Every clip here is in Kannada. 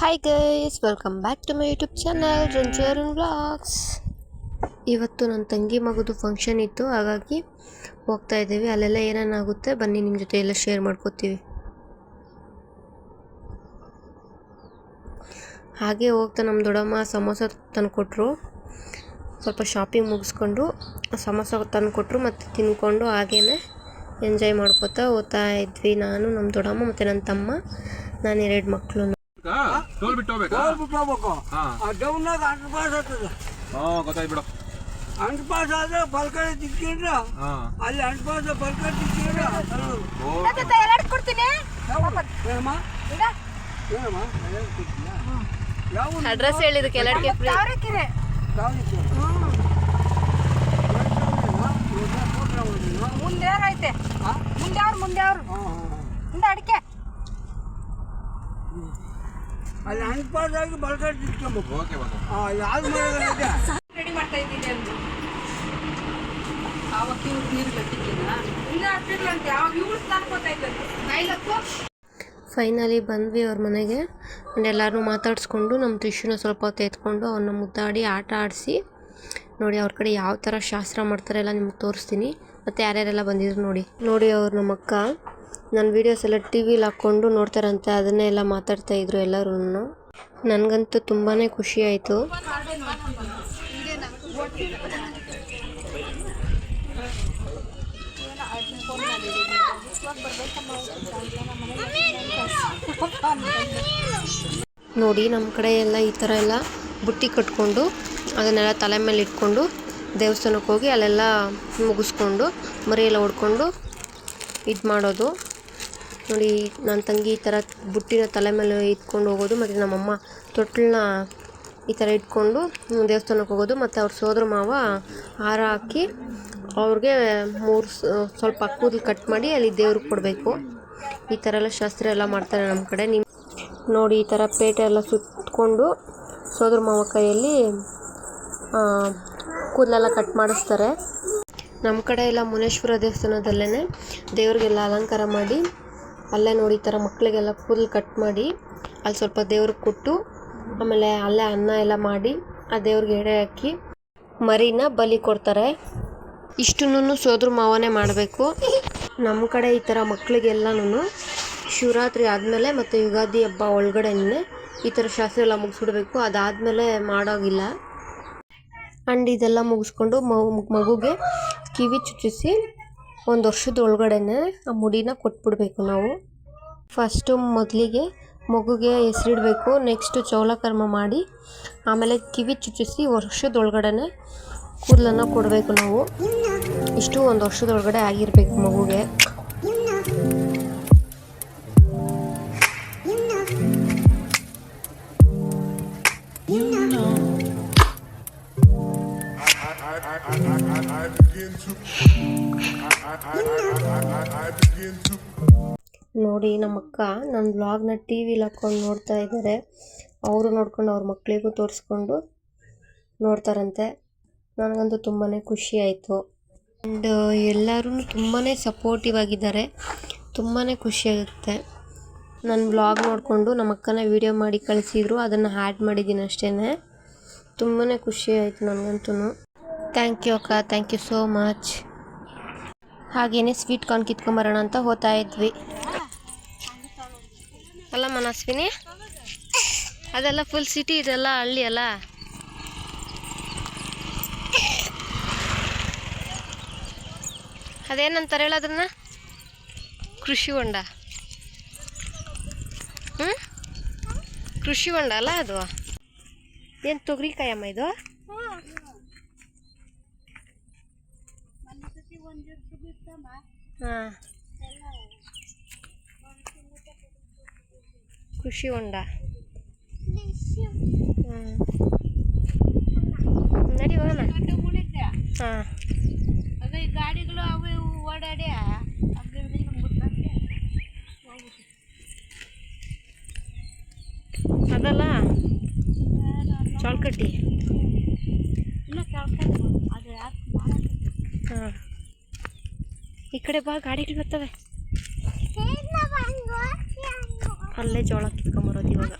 Hi guys welcome back to my YouTube channel ರಂಜಾರುನ್ vlogs ಇವತ್ತು ನನ್ನ ತಂಗಿ ಮಗದು ಫಂಕ್ಷನ್ ಇತ್ತು ಹಾಗಾಗಿ ಹೋಗ್ತಾ ಇದ್ದೀವಿ. ಅಲ್ಲೆಲ್ಲ ಏನೇನಾಗುತ್ತೆ ಬನ್ನಿ ನಿಮ್ಮ ಜೊತೆ ಎಲ್ಲ ಶೇರ್ ಮಾಡ್ಕೋತೀವಿ. ಹಾಗೆ ಹೋಗ್ತಾ ನಮ್ಮ ದೊಡ್ಡಮ್ಮ ಸಮೋಸ ತಂದುಕೊಟ್ರು. ಸ್ವಲ್ಪ ಶಾಪಿಂಗ್ ಮುಗಿಸ್ಕೊಂಡು ಸಮೋಸ ತಂದುಕೊಟ್ರು ಮತ್ತು ತಿನ್ಕೊಂಡು ಹಾಗೇ ಎಂಜಾಯ್ ಮಾಡ್ಕೋತಾ ಹೋಗ್ತಾ ಇದ್ವಿ ನಾನು ನಮ್ಮ ದೊಡ್ಡಮ್ಮ ಮತ್ತು ನನ್ನ ತಮ್ಮ. ನಾನು ಎರಡು ಮಕ್ಕಳು ಟೋಲ್ ಬಿಟ್ಟು ಹೋಗ್ಬೇಕಾ? ಬಿಟ್ಟು ಹೋಗ್ಬೇಕು. ಹಾ. ಆ ಡೌನ್ನಾಗ ಅಂಡರ್ ಪಾಸ್ ಆಗ್ತದೆ. ಹಾ ಗೊತ್ತಾಯ್ತು ಬಿಡು. ಅಂಡರ್ ಪಾಸ್ ಆದ್ರೆ ಬಲ್ಕಡೆ ತಿಕ್ಕೊಂಡ್ರೆ ಹಾ. ಅಲ್ಲಿ ಅಂಡರ್ ಪಾಸ್ ಬಲ್ಕಡೆ ತಿಕ್ಕೊಂಡ್ರೆ ಓ ಏನಮ್ಮ? ಏನಮ್ಮ? ಎಲ್ಲ ಕೊಡ್ತೀಯಾ? ಯಾವ ಊರು? ಅಡ್ರೆಸ್ ಹೇಳಿದಕ್ಕೆ ಎಲ್ಲರಿಗೆ ಫ್ರೀ ಯಾವ್ದಕ್ಕೆ? ಯಾವ? ಮುಂದೆ ಐತೆ? ಹಾ? ಮುಂದೆ ಅವ್ರು ಮುಂದೆ ಅವ್ರು. ಹಾ, ಹಾ, ಹಾ. ಮುಂದೆ ಅಡಿಕೆ. ಅಲ್ಲಿ ಅನ್ಪಾದಾಗಿ ಪಾಸ್ ಆಗಿ ಬಲ್ಕಡೆ ತಿಕ್ಕೊಬೇಕು ಓಕೆ ಯಾವ್ದು ಮಾಡೋದಿದೆ ರೆಡಿ ಮಾಡ್ತಾ ಇದ್ದೀನಿ ಅಂದ್ರು ಆವಾಗ ಇವ್ರು ನೀರು ಕಟ್ಟಿದ್ದಿಲ್ಲ ಮುಂದೆ ಆಗ್ತಿರ್ಲಂತೆ ಅವಾಗ ಇವ್ರು ಮಾಡ್ತಾ ಇದ್ದಂತೆ ನೈಲಕ್ಕು ಫೈನಲಿ ಬಂದ್ವಿ ಅವ್ರ ಮನೆಗೆ. ಆ್ಯಂಡ್ ಎಲ್ಲರೂ ಮಾತಾಡಿಸ್ಕೊಂಡು ನಮ್ಮ ಟಿಶ್ಯೂನ ಸ್ವಲ್ಪ ಹೊತ್ತು ಎತ್ಕೊಂಡು ಅವನ್ನ ಮುದ್ದಾಡಿ ಆಟ ಆಡಿಸಿ ನೋಡಿ ಅವ್ರ ಕಡೆ ಯಾವ ಥರ ಶಾಸ್ತ್ರ ಮಾಡ್ತಾರೆ ಎಲ್ಲ ನಿಮ್ಗೆ ತೋರಿಸ್ತೀನಿ. ಮತ್ತು ಯಾರ್ಯಾರೆಲ್ಲ ಬಂದಿದ್ರು ನೋಡಿ. ನೋಡಿ ಅವ್ರು ನಮ್ಮ ಅಕ್ಕ ನನ್ನ ವೀಡಿಯೋಸ್ ಎಲ್ಲ ಟಿ ವಿಲಿ ಹಾಕ್ಕೊಂಡು ನೋಡ್ತಾರಂತೆ, ಅದನ್ನೇ ಎಲ್ಲ ಮಾತಾಡ್ತಾ ಇದ್ರು ಎಲ್ಲರೂ ನನಗಂತೂ ತುಂಬಾ ಖುಷಿ ಆಯಿತು. ನೋಡಿ ನಮ್ಮ ಕಡೆ ಎಲ್ಲ ಈ ಥರ ಎಲ್ಲ ಬುಟ್ಟಿ ಕಟ್ಕೊಂಡು, ಅದನ್ನೆಲ್ಲ ತಲೆ ಮೇಲೆ ಇಟ್ಕೊಂಡು ದೇವಸ್ಥಾನಕ್ಕೆ ಹೋಗಿ ಅಲ್ಲೆಲ್ಲ ಮುಗಿಸ್ಕೊಂಡು ಮರಿ ಹೊಡ್ಕೊಂಡು ಇದು ಮಾಡೋದು. ನೋಡಿ, ನನ್ನ ತಂಗಿ ಈ ಥರ ಬುಟ್ಟಿನ ತಲೆ ಮೇಲೆ ಇಟ್ಕೊಂಡು ಹೋಗೋದು, ಮತ್ತು ನಮ್ಮಮ್ಮ ತೊಟ್ಲನ್ನ ಈ ಥರ ಇಟ್ಕೊಂಡು ದೇವಸ್ಥಾನಕ್ಕೆ ಹೋಗೋದು, ಮತ್ತು ಅವ್ರ ಸೋದರ ಮಾವ ಹಾರ ಹಾಕಿ ಅವ್ರಿಗೆ ಮೂರು ಸ್ವಲ್ಪ ಕೂದಲು ಕಟ್ ಮಾಡಿ ಅಲ್ಲಿ ದೇವ್ರಿಗೆ ಕೊಡಬೇಕು. ಈ ಥರ ಎಲ್ಲ ಶಾಸ್ತ್ರ ಎಲ್ಲ ಮಾಡ್ತಾರೆ ನಮ್ಮ ಕಡೆ. ನಿಮ್ಮ ನೋಡಿ, ಈ ಥರ ಪೇಟೆ ಎಲ್ಲ ಸುತ್ತಕೊಂಡು ಸೋದರ ಮಾವ ಕೈಯಲ್ಲಿ ಕೂದಲೆಲ್ಲ ಕಟ್ ಮಾಡಿಸ್ತಾರೆ. ನಮ್ಮ ಕಡೆ ಎಲ್ಲ ಮುನೇಶ್ವರ ದೇವಸ್ಥಾನದಲ್ಲೇ ದೇವ್ರಿಗೆಲ್ಲ ಅಲಂಕಾರ ಮಾಡಿ, ಅಲ್ಲೇ ನೋಡಿ ಥರ ಮಕ್ಕಳಿಗೆಲ್ಲ ಕೂದಲು ಕಟ್ ಮಾಡಿ, ಅಲ್ಲಿ ಸ್ವಲ್ಪ ದೇವ್ರಿಗೆ ಕೊಟ್ಟು, ಆಮೇಲೆ ಅಲ್ಲೇ ಅನ್ನ ಎಲ್ಲ ಮಾಡಿ, ಆ ದೇವ್ರಿಗೆ ಎಡೆ ಹಾಕಿ ಮರಿನ ಬಲಿ ಕೊಡ್ತಾರೆ. ಇಷ್ಟನ್ನು ಸೋದ್ರ ಮಾವನೇ ಮಾಡಬೇಕು. ನಮ್ಮ ಕಡೆ ಈ ಥರ ಮಕ್ಕಳಿಗೆಲ್ಲನೂ ಶಿವರಾತ್ರಿ ಆದಮೇಲೆ ಮತ್ತು ಯುಗಾದಿ ಹಬ್ಬ ಒಳಗಡೆನೇ ಈ ಥರ ಶಾಸ್ತ್ರ ಎಲ್ಲ ಮುಗಿಸ್ಬಿಡ್ಬೇಕು. ಅದಾದಮೇಲೆ ಮಾಡೋಗಿಲ್ಲ. ಆ್ಯಂಡ್ ಇದೆಲ್ಲ ಮುಗಿಸ್ಕೊಂಡು ಮಗು ಮಗುಗೆ ಕಿವಿ ಚುಚ್ಚಿಸಿ ಒಂದು ವರ್ಷದ ಒಳಗಡೆನೆ ಆ ಮುಡಿನ ಕೊಟ್ಬಿಡ್ಬೇಕು ನಾವು. ಫಸ್ಟು ಮೊದಲಿಗೆ ಮಗುಗೆ ಹೆಸರಿಡಬೇಕು, ನೆಕ್ಸ್ಟು ಚೌಲಕರ್ಮ ಮಾಡಿ, ಆಮೇಲೆ ಕಿವಿ ಚುಚ್ಚಿಸಿ ವರ್ಷದ ಒಳಗಡೆನೆ ಕೂದಲನ್ನು ಕೊಡಬೇಕು ನಾವು. ಇಷ್ಟು ಒಂದು ವರ್ಷದೊಳಗಡೆ ಆಗಿರಬೇಕು ಮಗುಗೆ. ನೋಡಿ, ನಮ್ಮಕ್ಕ ನನ್ನ ಬ್ಲಾಗ್ನ ಟಿ ವಿಲಿ ಹಾಕ್ಕೊಂಡು ನೋಡ್ತಾ ಇದ್ದಾರೆ ಅವರು ನೋಡ್ಕೊಂಡು ಅವ್ರ ಮಕ್ಕಳಿಗೂ ತೋರಿಸ್ಕೊಂಡು ನೋಡ್ತಾರಂತೆ. ನನಗಂತೂ ತುಂಬಾ ಖುಷಿ ಆಯಿತು. ಆ್ಯಂಡ್ ಎಲ್ಲರೂ ತುಂಬಾ ಸಪೋರ್ಟಿವ್ ಆಗಿದ್ದಾರೆ. ತುಂಬಾ ಖುಷಿಯಾಗುತ್ತೆ ನನ್ನ ಬ್ಲಾಗ್ ನೋಡಿಕೊಂಡು ನಮ್ಮಕ್ಕನ ವೀಡಿಯೋ ಮಾಡಿ ಕಳಿಸಿದ್ರು. ಅದನ್ನು ಆ್ಯಡ್ ಮಾಡಿದ್ದೀನಿ ಅಷ್ಟೇ ತುಂಬಾ ಖುಷಿ ಆಯಿತು ನನಗಂತೂ ಥ್ಯಾಂಕ್ ಯು ಅಕ್ಕ. ಥ್ಯಾಂಕ್ ಯು ಸೋ ಮಚ್ ಹಾಗೇನೆ ಸ್ವೀಟ್ ಕಾರ್ನ್ ಕಿತ್ಕೊಂಬರೋಣ ಅಂತ ಹೋಗ್ತಾ ಇದ್ವಿ. ಅಲ್ಲ ಮನಸ್ವಿನಿ, ಅದೆಲ್ಲ ಫುಲ್ ಸಿಟಿ ಇದೆಲ್ಲ ಹಳ್ಳಿ ಅಲ್ಲ? ಅದೇನಂತಾರೆ ಹೇಳ ಅದನ್ನ? ಕೃಷಿ ಹೊಂಡ. ಹ್ಞೂ ಕೃಷಿ ಹೊಂಡ ಅಲ್ಲ ಅದು? ಏನು ತೊಗರಿಕಾಯಮ್ಮ ಇದು? ಹಾಂ ಕೃಷಿ ಹೊಂಡ ಹ್ಮ್. ನಡಿ ಹೋಗೋಣ ಹಾಂ ಅದೇ ಈ ಗಾಡಿಗಳು ಅವು ಇವು ಓಡಾಡಿ ಅದಲ್ಲ ಚೌಳ್ಕಟ್ಟಿ ಇನ್ನೂ ಕೇಳ್ಕೊಂಡು ಅದು ಯಾಕೆ ಮಾಡೋದು ಹಾಂ ಈ ಬಾ ಗಾಡಿಗಳು ಬರ್ತವೆ ಅಲ್ಲೇ ಜೋಳ ಕಿತ್ಕೊಂಬರೋದು ಇವಾಗ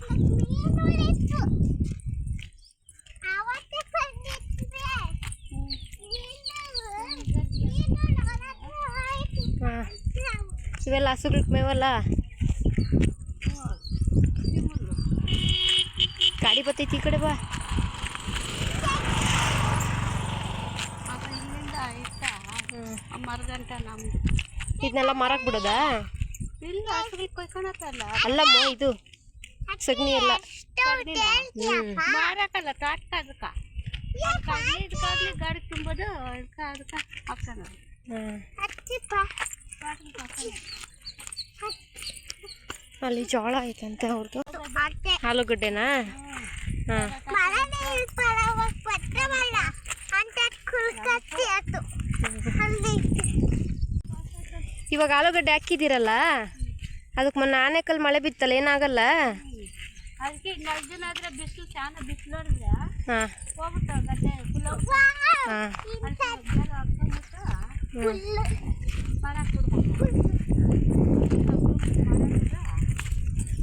ಇವೆಲ್ಲ ಹಸುಗಳಿಗೆ ಮೇವಲ್ಲ ಗಾಡಿ ಬರ್ತೈತಿ ಈ ಕಡೆ ಬಾ ಮರಗಂಟ ನಮ್ದು. ಇದನ್ನೆಲ್ಲ ಮಾರಕ್ ಬಿಡೋದಾ? ಇಲ್ಲ ಕೊಯ್ಕೊಳತ್ತಲ್ಲ ಅಲ್ಲಮ್ಮ ಇದು ಸಗಣಿ ಎಲ್ಲ. ತಾಟ್ಕ ಅದಕ್ಕ ಇದಕ್ಕಾಗ್ಲಿ ಗಾಡಿ ತುಂಬೋದು ಅದಕ್ಕ. ಅಲ್ಲಿ ಜೋಳ ಐತಂತೆ ಅವ್ರದ್ದು ಆಲೂಗಡ್ಡೆನಾ? ಹಾಂ. ಇವಾಗ ಆಲೂಗಡ್ಡೆ ಹಾಕಿದ್ದೀರಲ್ಲ? ಅದಕ್ಕೆ ಮೊನ್ನೆ ಆನೆಕಲ್ ಮಳೆ ಬಿತ್ತಲ್ಲ ಏನಾಗಲ್ಲ?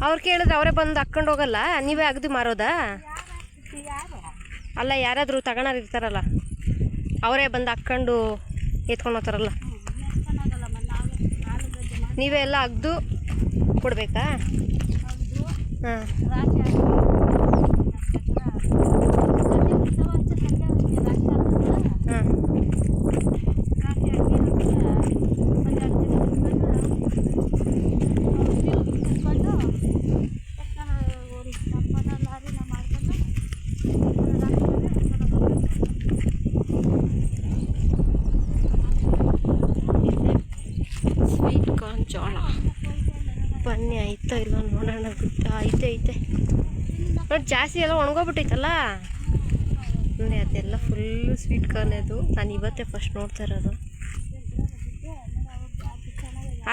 ಅವ್ರು ಕೇಳಿದ್ರೆ ಅವರೇ ಬಂದು ಹಾಕ್ಕೊಂಡು ಹೋಗಲ್ಲ? ನೀವೇ ಅಗದು ಮಾರೋದಾ? ಯಾರು? ಅಲ್ಲ ಯಾರಾದರೂ ತಗೊಳೋರು ಇರ್ತಾರಲ್ಲ ಅವರೇ ಬಂದು ಹಾಕ್ಕೊಂಡು ಎತ್ಕೊಂಡು ಹೋಗ್ತಾರಲ್ಲ. ನೀವೇ ಎಲ್ಲ ಅಗ್ದು ಕೊಡಬೇಕಾ? ಹಾಂ ರಾಶಿ ಹಾಕಿ ಸಂಜೆ ಬಿಡ್ತಾವ ಅಂತ ಸಂಜೆ ಒಂದು ರಾಶಿ ಹಾಕೋದು ಹಾಂ ರಾಶಿ ಹಾಕಿ ಒಂದು ಎರಡು ದಿನ ಬಿಟ್ಕೊಂಡು ಒಂದು ದಪ್ಪನ ಲಾರಿನ ಮಾಡ್ಕೊಂಡು ಸ್ವೀಟ್ ಕಾರ್ನ್ ಜೋಳ ಬನ್ನಿ ಐತ ಇಲ್ಲ ನೋಡೋಣ ಗೊತ್ತಾ ಐತೆ ಐತೆ. ನೋಡಿ, ಜಾಸ್ತಿ ಎಲ್ಲ ಒಣಗೋಗ್ಬಿಟ್ಟೈತಲ್ಲ? ನೋಡಿ, ಅದೆಲ್ಲ ಫುಲ್ಲು ಸ್ವೀಟ್ ಕಾರ್ನ್ ಅದು. ನಾನು ಇವತ್ತೇ ಫಸ್ಟ್ ನೋಡ್ತಾ ಇರೋದು.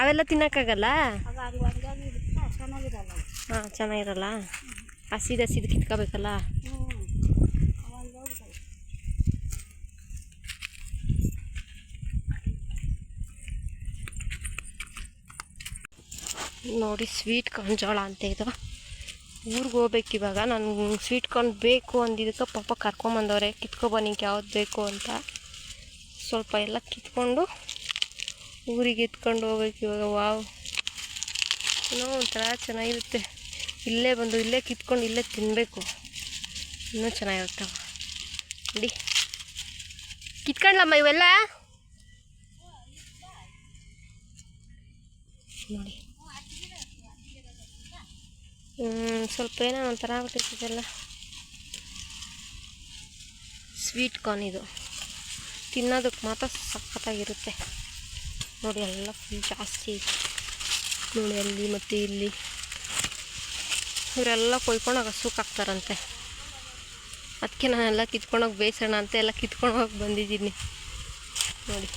ಅವೆಲ್ಲ ತಿನ್ನೋಕ್ಕಾಗಲ್ಲ? ಹಾಂ, ಚೆನ್ನಾಗಿರಲ್ಲ. ಹಸಿದು ಹಸಿದು ಕಿತ್ಕೋಬೇಕಲ್ಲ? ನೋಡಿ ಸ್ವೀಟ್ ಕಾರ್ನ್ ಜೋಳ ಅಂತ ಇದು ಊರಿಗೆ ಹೋಗ್ಬೇಕು ಇವಾಗ. ನಾನು ಸ್ವೀಟ್ ಕಾರ್ನ್ ಬೇಕು ಅಂದಿದ್ದಕ್ಕೆ ಪಾಪ ಕರ್ಕೊಂಬಂದವ್ರೆ ಕಿತ್ಕೊಬ ನಿಂಗೆ ಯಾವ್ದು ಬೇಕು ಅಂತ. ಸ್ವಲ್ಪ ಎಲ್ಲ ಕಿತ್ಕೊಂಡು ಊರಿಗೆ ಎತ್ಕೊಂಡು ಹೋಗ್ಬೇಕು ಇವಾಗ. ವಾವ್. ಏನೋ ಒಂಥರ ಚೆನ್ನಾಗಿರುತ್ತೆ. ಇಲ್ಲೇ ಬಂದು ಇಲ್ಲೇ ಕಿತ್ಕೊಂಡು ಇಲ್ಲೇ ತಿನ್ನಬೇಕು ಇನ್ನೂ ಚೆನ್ನಾಗಿರ್ತವೆ ನೋಡಿ. ಕಿತ್ಕೊಂಡ್ಲಮ್ಮ ಇವೆಲ್ಲ? ನೋಡಿ. ಸ್ವಲ್ಪ ಏನೋ ಒಂಥರ ಆಗ್ಬಿಟ್ಟಿರ್ತದಲ್ಲ. ಸ್ವೀಟ್ ಕಾರ್ನ್ ಇದು. ತಿನ್ನೋದಕ್ಕೆ ಮಾತ್ರ ಸಖತ್ತಾಗಿರುತ್ತೆ. ನೋಡಿ, ಎಲ್ಲ ಫುಲ್ ಜಾಸ್ತಿ ನೋಡಿ, ಅಲ್ಲಿ ಮತ್ತು ಇಲ್ಲಿ. ಇವರೆಲ್ಲ ಕೊಯ್ಕೊಂಡೋಗ ಹಾಕ್ತಾರಂತೆ. ಅದಕ್ಕೆ ನಾನೆಲ್ಲ ಕಿತ್ಕೊಂಡೋಗಿ ಬೇಯಿಸೋಣ ಅಂತ ಎಲ್ಲ ಕಿತ್ಕೊಂಡೋಗಿ ಬಂದಿದ್ದೀನಿ. ನೋಡಿ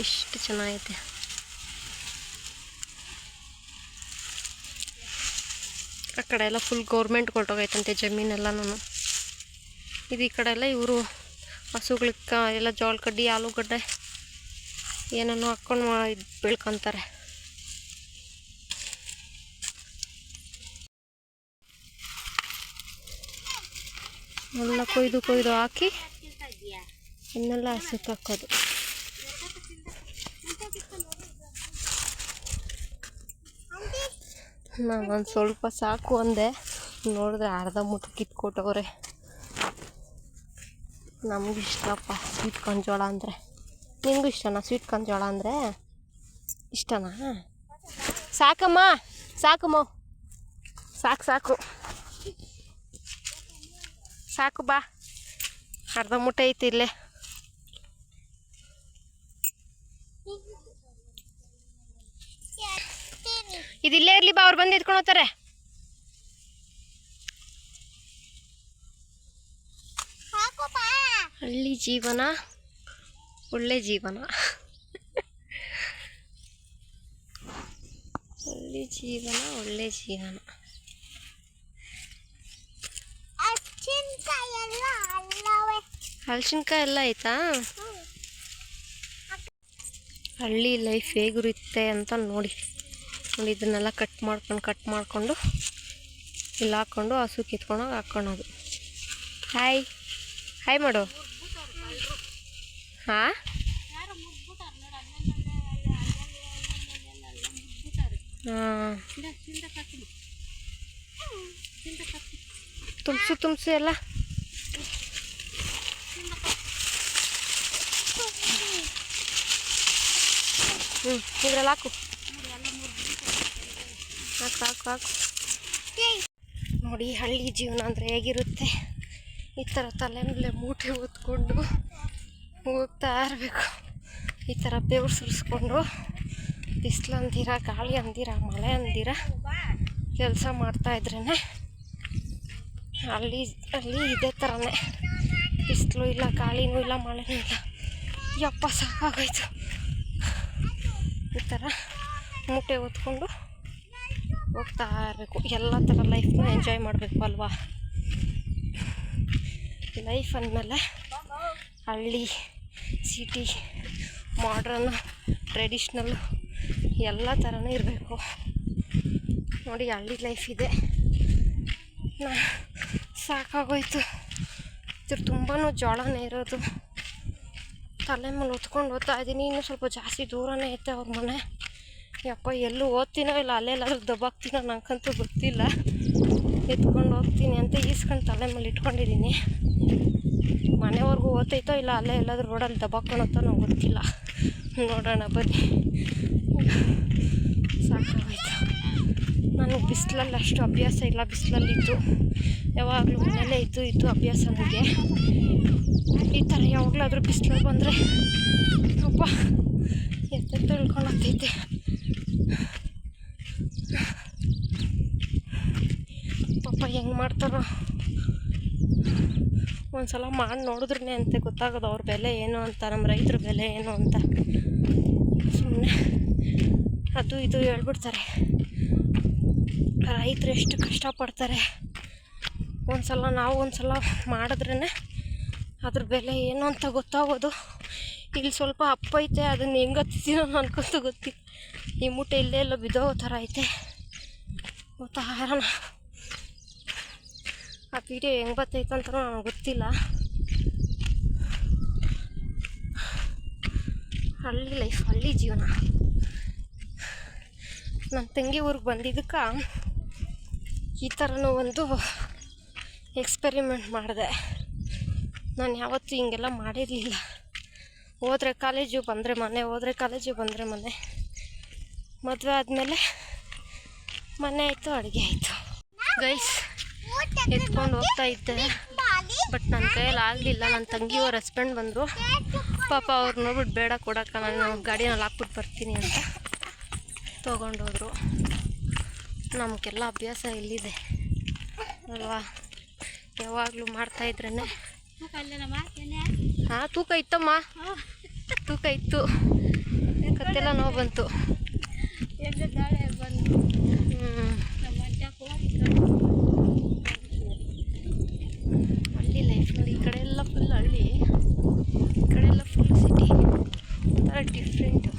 ಇಷ್ಟು ಚೆನ್ನಾಗೈತೆ. ಆ ಕಡೆ ಎಲ್ಲ ಫುಲ್ ಗೌರ್ಮೆಂಟ್ ಕೊಟ್ಟೋಗೈತಂತೆ ಜಮೀನೆಲ್ಲನೂ ಇದು ಈ ಕಡೆ ಎಲ್ಲ ಇವರು ಹಸುಗಳಿಗೆ ಎಲ್ಲ ಜೋಳ ಕಡ್ಡಿ ಆಲೂಗಡ್ಡೆ ಏನನ್ನು ಹಾಕ್ಕೊಂಡು ಇದು ಬೆಳ್ಕೊತಾರೆ. ಎಲ್ಲ ಕೊಯ್ದು ಕೊಯ್ದು ಹಾಕಿ ಇನ್ನೆಲ್ಲ ಹಸುಕ್ಕೆ ಹಾಕೋದು. ನಾನು ಒಂದು ಸ್ವಲ್ಪ ಸಾಕು ಅಂದೆ. ನೋಡಿದ್ರೆ ಅರ್ಧ ಮುಟ್ಟು ಕಿತ್ಕೊಟ್ಟವ್ರೆ ನಮಗೂ ಇಷ್ಟಪ್ಪ ಸ್ವೀಟ್ ಕಂಜೋಳ ಜೋಳ ಅಂದರೆ. ನಿಮಗೂ ಇಷ್ಟನಾ ಸ್ವೀಟ್ ಕಂಜೋಳ ಜೋಳ ಅಂದರೆ? ಇಷ್ಟನಾ? ಸಾಕಮ್ಮ ಸಾಕಮ್ಮ ಸಾಕು ಸಾಕು. ಸಾಕು ಬಾ. ಅರ್ಧ ಮೂಟೆ ಐತಿ ಇಲ್ಲೇ. ಇದು ಇಲ್ಲೇ ಇರಲಿ ಬಾ ಅವ್ರು ಬಂದು ಎತ್ಕೊಂಡು ಹೋಗ್ತಾರೆ. ಹಳ್ಳಿ ಜೀವನ ಒಳ್ಳೆ ಜೀವನ. ಹಳ್ಳಿ ಜೀವನ ಒಳ್ಳೆ ಜೀವನ. ಹಲಸಿನ್ಕಾಯಿ ಎಲ್ಲ ಆಯ್ತಾ? ಹಳ್ಳಿ ಲೈಫ್ ಹೇಗಿರುತ್ತೆ ಅಂತ ನೋಡಿ. ನೋಡಿ ಇದನ್ನೆಲ್ಲ ಕಟ್ ಮಾಡ್ಕೊಂಡು, ಕಟ್ ಮಾಡಿಕೊಂಡು ಇಲ್ಲಿ ಹಾಕ್ಕೊಂಡು ಹಸು ಕಿತ್ಕೊಂಡೋಗಿ ಹಾಕ್ಕೊಳೋದು. ಹಾಯ್ ಹಾಯ್ ಮಾಡು. ಹಾಂ? ತುಂಬಿಸು ತುಂಬಿಸು ಎಲ್ಲ. ಹ್ಞೂ ಇದ್ರಲ್ಲಿ ಹಾಕು. ಹಾಕು ಹಾಕು ನೋಡಿ, ಹಳ್ಳಿ ಜೀವನ ಅಂದರೆ ಹೇಗಿರುತ್ತೆ? ಈ ಥರ ತಲೆ ಮೇಲೆ ಮೂಟೆ ಓದ್ಕೊಂಡು ಹೋಗ್ತಾ ಇರಬೇಕು. ಈ ಥರ ಬೆವ್ರು ಸುರಿಸ್ಕೊಂಡು, ಬಿಸಿಲು ಅಂದಿರ, ಗಾಳಿ ಅಂದಿರ, ಮಳೆ ಅಂದಿರ ಕೆಲಸ ಮಾಡ್ತಾ ಇದ್ರೇ ಅಲ್ಲಿ ಅಲ್ಲಿ ಇದೇ ಥರನೇ ಬಿಸಿಲು ಇಲ್ಲ, ಗಾಳಿನೂ ಇಲ್ಲ, ಮಳೆನೂ ಇಲ್ಲ. ಯಪ್ಪ, ಸಾಕಾಗೋಯ್ತು. ಈ ಥರ ಮೂಟೆ ಹೊತ್ಕೊಂಡು ಹೋಗ್ತಾ ಇರಬೇಕು. ಎಲ್ಲ ಥರ ಲೈಫ್ನ ಎಂಜಾಯ್ ಮಾಡಬೇಕು ಅಲ್ವಾ? ಲೈಫ್ ಅಂದಮೇಲೆ ಹಳ್ಳಿ ಸಿಟಿ ಮಾಡ್ರನ್ ಟ್ರೆಡಿಷ್ನಲ್ ಎಲ್ಲ ಥರನೂ ಇರಬೇಕು. ನೋಡಿ ಹಳ್ಳಿ ಲೈಫ್ ಇದೆ. ನಾ, ಸಾಕಾಗೋಯ್ತು. ಇದ್ರ ತುಂಬಾ ಜೋಳನೇ ಇರೋದು. ತಲೆ ಮೇಲೆ ಹೊತ್ಕೊಂಡು ಓದ್ತಾ ಇದ್ದೀನಿ. ಇನ್ನೂ ಸ್ವಲ್ಪ ಜಾಸ್ತಿ ದೂರನೇ ಐತೆ ಅವ್ರ ಮನೆ. ಯಪ್ಪ ಎಲ್ಲೂ ಓದ್ತೀನೋ ಇಲ್ಲ ಅಲ್ಲೆಲ್ಲಾದ್ರೂ ದಬ್ಬಾಕ್ತೀನೋ ನನಗಂತೂ ಗೊತ್ತಿಲ್ಲ. ಎತ್ಕೊಂಡು ಹೋಗ್ತೀನಿ ಅಂತ ಈಸ್ಕೊಂಡು ತಲೆ ಮೇಲೆ ಇಟ್ಕೊಂಡಿದ್ದೀನಿ. ಮನೆವರೆಗೂ ಓದ್ತೈತೋ ಇಲ್ಲ, ಅಲ್ಲೇ ಎಲ್ಲಾದ್ರೂ ರೋಡಲ್ಲಿ ದಬ್ಬಾಕೊಳತ್ತೋ ನಂಗೆ ಗೊತ್ತಿಲ್ಲ. ನೋಡೋಣ, ಬನ್ನಿ. ಸಾಕಾಗೋಯ್ತು. ನನಗೆ ಬಿಸಿಲಲ್ಲಿ ಅಷ್ಟು ಅಭ್ಯಾಸ ಇಲ್ಲ, ಬಿಸಿಲಲ್ಲಿದ್ದು. ಯಾವಾಗಲೂ ಮನೇಲೇ ಇದ್ದು ಇದ್ದು ಅಭ್ಯಾಸ ನನಗೆ. ಈ ಥರ ಯಾವಾಗಲಾದ್ರೂ ಬಿಸಿಲಲ್ಲಿ ಬಂದರೆ, ಅಪ್ಪ, ಎತ್ತ ತಿಳ್ಕೊಂಡು ಹೋಗ್ತೈತೆ ಪಾಪ ಹೆಂಗೆ ಒಂದು ಸಲ ಮಾಡಿ ನೋಡಿದ್ರೇ ಅಂತ, ಗೊತ್ತಾಗೋದು ಅವ್ರ ಬೆಲೆ ಏನು ಅಂತ ನಮ್ಮ ರೈತರ ಬೆಲೆ ಏನು ಅಂತ. ಸುಮ್ಮನೆ ಅದು ಇದು ಹೇಳ್ಬಿಡ್ತಾರೆ. ರೈತರು ಎಷ್ಟು ಕಷ್ಟಪಡ್ತಾರೆ ಒಂದ್ಸಲ ನಾವು ಒಂದ್ಸಲ ಮಾಡಿದ್ರೇ ಅದ್ರ ಬೆಲೆ ಏನು ಅಂತ ಗೊತ್ತಾಗೋದು. ಇಲ್ಲಿ ಸ್ವಲ್ಪ ಅಪ್ಪ ಐತೆ ಅದನ್ನ ಹೆಂಗೆ ಹತ್ತಿದ್ದೀನೋ ಅನ್ಕೊಂತ ಗೊತ್ತಿಲ್ಲ ಈ ಮುಟ್ಟೆ ಇಲ್ಲೇ ಎಲ್ಲ ಬಿದ್ದೋ ಥರ ಐತೆ. ಗೊತ್ತಾ ಇರೋಣ ಆ ವಿಡಿಯೋ ಹೆಂಗೆ ಬರ್ತೈತೆ ಅಂತ ನನಗೆ ಗೊತ್ತಿಲ್ಲ. ಹಳ್ಳಿ ಲೈಫ್ ಹಳ್ಳಿ ಜೀವನ. ನನ್ನ ತಂಗಿ ಊರಿಗೆ ಬಂದಿದ್ದಕ್ಕೆ ಈ ಥರನೂ ಒಂದು ಎಕ್ಸ್ಪೆರಿಮೆಂಟ್ ಮಾಡಿದೆ. ನಾನು ಯಾವತ್ತೂ ಹಿಂಗೆಲ್ಲ ಮಾಡಿರಲಿಲ್ಲ. ಹೋದರೆ ಕಾಲೇಜು ಬಂದರೆ ಮನೆ, ಹೋದರೆ ಕಾಲೇಜು ಬಂದರೆ ಮನೆ. ಮದುವೆ ಆದಮೇಲೆ ಮನೆ ಆಯಿತು, ಅಡುಗೆ ಆಯಿತು. ಗೈಸ್ ಎತ್ಕೊಂಡು ಹೋಗ್ತಾ ಇದ್ದೆ. ಬಟ್ ನನ್ನ ಕೈಯಲ್ಲಿ ಆಗಲಿಲ್ಲ. ನನ್ನ ತಂಗಿಯವ್ರ ಹಸ್ಬೆಂಡ್ ಬಂದರು. ಪಾಪ ಅವ್ರು ನೋಡ್ಬಿಟ್ಟು ಬೇಡ ಕೊಡೋಕೆ ನಾನು ಗಾಡಿನಲ್ಲಿ ಹಾಕ್ಬಿಟ್ಟು ಬರ್ತೀನಿ ಅಂತ ತೊಗೊಂಡೋದ್ರು. ನಮಗೆಲ್ಲ ಅಭ್ಯಾಸ ಇಲ್ಲಿದೆ. ಅಲ್ವಾ? ಯಾವಾಗಲೂ ಮಾಡ್ತಾಯಿದ್ರೇ ಹಾಂ, ತೂಕ ಇತ್ತಮ್ಮ. ತೂಕ ಇತ್ತು. ಕತ್ತೆಲ್ಲ ನೋವು ಬಂತು ಎಣ್ಣೆ ಗಾಳಿ ಬಂದು ಹ್ಞೂ ನಮ್ಮ ಅಜ್ಜ ಕೂಡ ಹಳ್ಳಿ ಲೈಫ್ ನೋಡಿ ಈ ಕಡೆ ಎಲ್ಲ ಫುಲ್ ಹಳ್ಳಿ ಈ ಕಡೆ ಎಲ್ಲ ಫುಲ್ ಸಿಟಿ ಒಂಥರ ಡಿಫ್ರೆಂಟು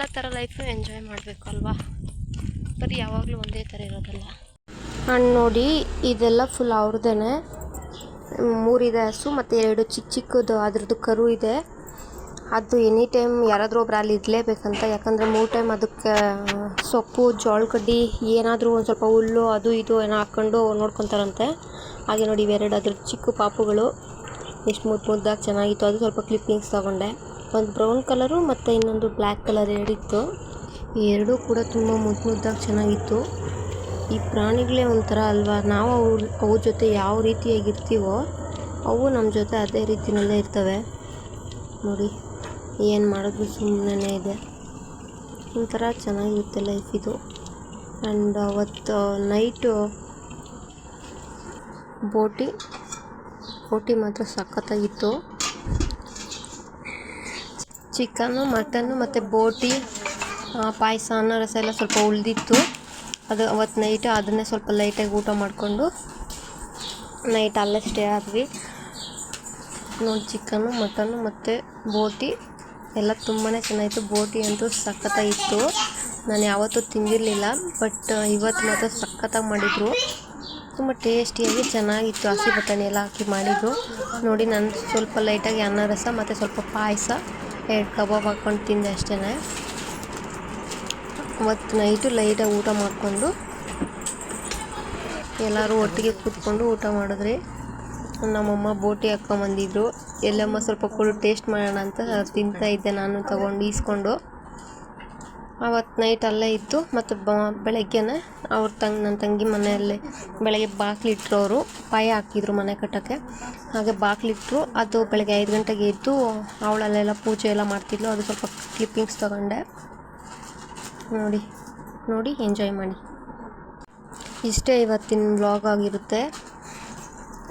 ಎಲ್ಲ ಥರ ಲೈಫು ಎಂಜಾಯ್ ಮಾಡಬೇಕು ಅಲ್ವಾ? ಬರೀ ಯಾವಾಗಲೂ ಒಂದೇ ಥರ ಇರೋದಲ್ಲ. ಹಣ್ಣು ನೋಡಿ, ಇದೆಲ್ಲ ಫುಲ್ ಅವ್ರದ್ದೇ ಮೂರಿದೆ ಹಸು ಮತ್ತು ಎರಡು ಚಿಕ್ಕ ಚಿಕ್ಕದು, ಅದ್ರದ್ದು ಕರು ಇದೆ. ಅದು ಎನಿ ಟೈಮ್ ಯಾರಾದರೂ ಒಬ್ರು ಅಲ್ಲಿ ಇರಲೇಬೇಕಂತ, ಯಾಕಂದರೆ ಮೂರು ಟೈಮ್ ಅದಕ್ಕೆ ಸೊಪ್ಪು ಜೋಳ ಕಡ್ಡಿ ಏನಾದರೂ ಒಂದು ಸ್ವಲ್ಪ ಹುಲ್ಲು, ಅದು ಇದು ಏನೋ ಹಾಕ್ಕೊಂಡು ನೋಡ್ಕೊತಾರಂತೆ. ಹಾಗೆ ನೋಡಿ, ಇವೆರಡು ಅದ್ರ ಚಿಕ್ಕ ಪಾಪುಗಳು. ಎಷ್ಟು ಮುದ್ದು ಮುದ್ದಾಗಿ ಚೆನ್ನಾಗಿತ್ತು. ಅದು ಸ್ವಲ್ಪ ಕ್ಲಿಪ್ಪಿಂಗ್ಸ್ ತೊಗೊಂಡೆ. ಒಂದು ಬ್ರೌನ್ ಕಲರು ಮತ್ತು ಇನ್ನೊಂದು ಬ್ಲ್ಯಾಕ್ ಕಲರ್ ಎರಡಿತ್ತು. ಎರಡೂ ಕೂಡ ತುಂಬ ಮುದ್ದು ಮುದ್ದಾಗಿ ಚೆನ್ನಾಗಿತ್ತು. ಈ ಪ್ರಾಣಿಗಳೇ ಒಂಥರ ಅಲ್ವಾ? ನಾವು ಅವ್ರ ಅವು ಜೊತೆ ಯಾವ ರೀತಿಯಾಗಿರ್ತೀವೋ ಅವು ನಮ್ಮ ಜೊತೆ ಅದೇ ರೀತಿಯಲ್ಲೇ ಇರ್ತವೆ. ನೋಡಿ, ಏನು ಮಾಡೋದು ಸುಮ್ಮನೆ ಇದೆ. ಒಂಥರ ಚೆನ್ನಾಗಿರುತ್ತೆ ಲೈಫ್ ಇದು. ಆ್ಯಂಡ್ ಅವತ್ತು ನೈಟು ಬೋಟಿ ಬೋಟಿ ಮಾತ್ರ ಸಖತ್ತಾಗಿತ್ತು. ಚಿಕನ್ನು, ಮಟನ್ನು ಮತ್ತು ಬೋಟಿ ಪಾಯಸ ಅನ್ನ ರಸ ಎಲ್ಲ ಸ್ವಲ್ಪ ಉಳಿದಿತ್ತು. ಅದು ಅವತ್ತು ನೈಟ್ ಅದನ್ನೇ ಸ್ವಲ್ಪ ಲೈಟಾಗಿ ಊಟ ಮಾಡಿಕೊಂಡು ನೈಟ್ ಅಲ್ಲೇ ಸ್ಟೇ ಆದ್ವಿ. ನೋಡಿ, ಚಿಕನ್ನು, ಮಟನ್ನು ಮತ್ತು ಬೋಟಿ ಎಲ್ಲ ತುಂಬಾ ಚೆನ್ನಾಗಿತ್ತು. ಬೋಟಿ ಅಂತೂ ಸಖತ್ತಾಗಿತ್ತು. ನಾನು ಯಾವತ್ತೂ ತಿಂದಿರಲಿಲ್ಲ, ಬಟ್ ಇವತ್ತು ಮಾತ್ರ ಸಖತ್ತಾಗಿ ಮಾಡಿದರು. ತುಂಬ ಟೇಸ್ಟಿಯಾಗಿ ಚೆನ್ನಾಗಿತ್ತು. ಹಸಿ ಬಟಾಣಿ ಎಲ್ಲ ಹಾಕಿ ಮಾಡಿದರು. ನೋಡಿ, ನಾನು ಸ್ವಲ್ಪ ಲೈಟಾಗಿ ಅನ್ನ ರಸ ಮತ್ತು ಸ್ವಲ್ಪ ಪಾಯಸ ಎರಡು ಕಬಾಬ್ ಹಾಕ್ಕೊಂಡು ತಿಂದೆ ಅಷ್ಟೇ ಮತ್ತು ನೈಟು ಲೈಟಾಗಿ ಊಟ ಮಾಡಿಕೊಂಡು ಎಲ್ಲರೂ ಒಟ್ಟಿಗೆ ಕೂತ್ಕೊಂಡು ಊಟ ಮಾಡಿದ್ರಿ. ನಮ್ಮಮ್ಮ ಬೋಟಿ ಹಾಕ್ಕೊಂಬಂದಿದ್ರು. ಎಲ್ಲಮ್ಮ ಸ್ವಲ್ಪ ಕೊಡು ಟೇಸ್ಟ್ ಮಾಡೋಣ ಅಂತ ತಿಂತಾ ಇದ್ದೆ ನಾನು ತಗೊಂಡು ಈಸ್ಕೊಂಡು. ಅವತ್ತು ನೈಟ್ ಅಲ್ಲೇ ಇತ್ತು ಮತ್ತು ಬ, ಬೆಳಗ್ಗೆನೆ ಅವ್ರ ತಂಗ್ ನನ್ನ ತಂಗಿ ಮನೆಯಲ್ಲೇ ಬೆಳಗ್ಗೆ ಬಾಗಿಲಿಟ್ರು ಅವರು ಪಾಯ ಹಾಕಿದ್ರು ಮನೆ ಕಟ್ಟೋಕ್ಕೆ. ಹಾಗೆ ಬಾಗಿಲಿಟ್ರು ಅದು ಬೆಳಗ್ಗೆ ಐದು ಗಂಟೆಗೆ ಎದ್ದು ಅವಳಲ್ಲೆಲ್ಲ ಪೂಜೆ ಎಲ್ಲ ಮಾಡ್ತಿದ್ಲು. ಅದು ಸ್ವಲ್ಪ ಕ್ಲಿಪ್ಪಿಂಗ್ಸ್ ತಗೊಂಡೆ. ನೋಡಿ ನೋಡಿ ಎಂಜಾಯ್ ಮಾಡಿ. ಇಷ್ಟೇ ಇವತ್ತಿನ ವ್ಲಾಗ್ ಆಗಿರುತ್ತೆ.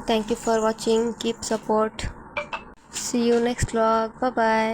Thank you for watching keep support see you next vlog bye